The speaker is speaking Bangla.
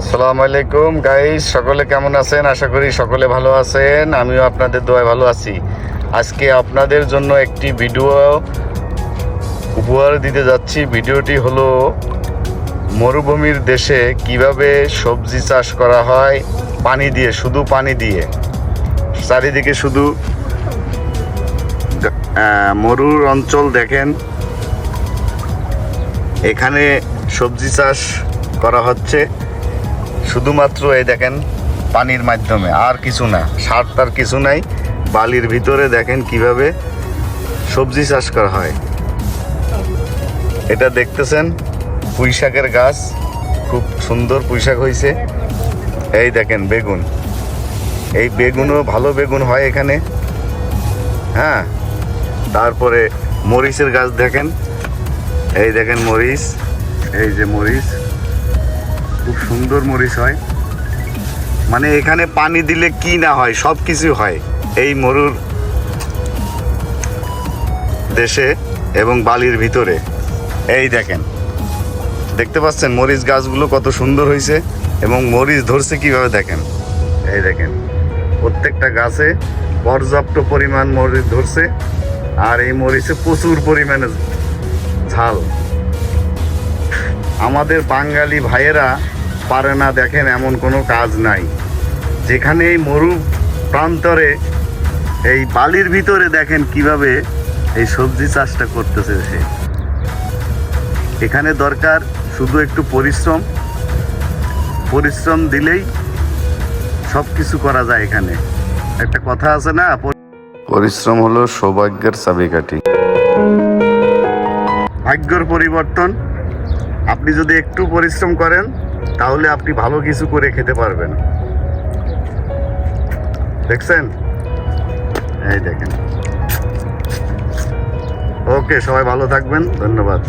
আসসালামু আলাইকুম গাইস সকলে কেমন আছেন? আশা করি সকলে ভালো আছেন, আমিও আপনাদের দোয়ায় ভালো আছি। আজকে আপনাদের জন্য একটি ভিডিও উপহার দিতে যাচ্ছি। ভিডিওটি হলো, মরুভূমির দেশে কীভাবে সবজি চাষ করা হয়, পানি দিয়ে, শুধু পানি দিয়ে। চারিদিকে শুধু মরুর অঞ্চল দেখেন। এখানে সবজি চাষ করা হচ্ছে। শুধুমাত্র এই দেখেন পানির মাধ্যমে, আর কিছু না। সার তার কিছু নাই। বালির ভিতরে দেখেন কীভাবে সবজি চাষ করা হয়। এটা দেখতেছেন? পুঁই শাকের গাছ। খুব সুন্দর পুঁই শাক হয়েছে এই দেখেন বেগুন। এই বেগুনও ভালো বেগুন হয় এখানে। হ্যাঁ। তারপরে মরিচের গাছ দেখেন। এই দেখেন মরিচ। এই যে মরিচ। খুব সুন্দর মরিচ হয়। মানে এখানে পানি দিলে কি না হয়, সব কিছু হয় এই মরুর দেশে এবং বালির ভিতরে। এই দেখেন, দেখতে পাচ্ছেন মরিচ গাছগুলো কত সুন্দর হয়েছে এবং মরিচ ধরছে কীভাবে দেখেন। এই দেখেন, প্রত্যেকটা গাছে পর্যাপ্ত পরিমাণ মরিচ ধরছে আর এই মরিচে প্রচুর পরিমাণে ঝাল। আমাদের বাঙালি ভাইয়েরা পারে না দেখেন এমন কোনো কাজ নাই। যেখানে এই মরু প্রান্তরে এই বালির ভিতরে দেখেন কীভাবে এই সবজি চাষটা করতেছে সে। এখানে দরকার শুধু একটু পরিশ্রম। পরিশ্রম দিলেই সব কিছু করা যায় এখানে। একটা কথা আছে না পরিশ্রম হলো সৌভাগ্যের চাবিকাঠি। ভাগ্যর পরিবর্তন। আপনি যদি একটু পরিশ্রম করেন, তাহলে আপনি ভালো কিছু করে খেতে পারবেন। দেখছেন? এই দেখেন। ওকে, সবাই ভালো থাকবেন। ধন্যবাদ।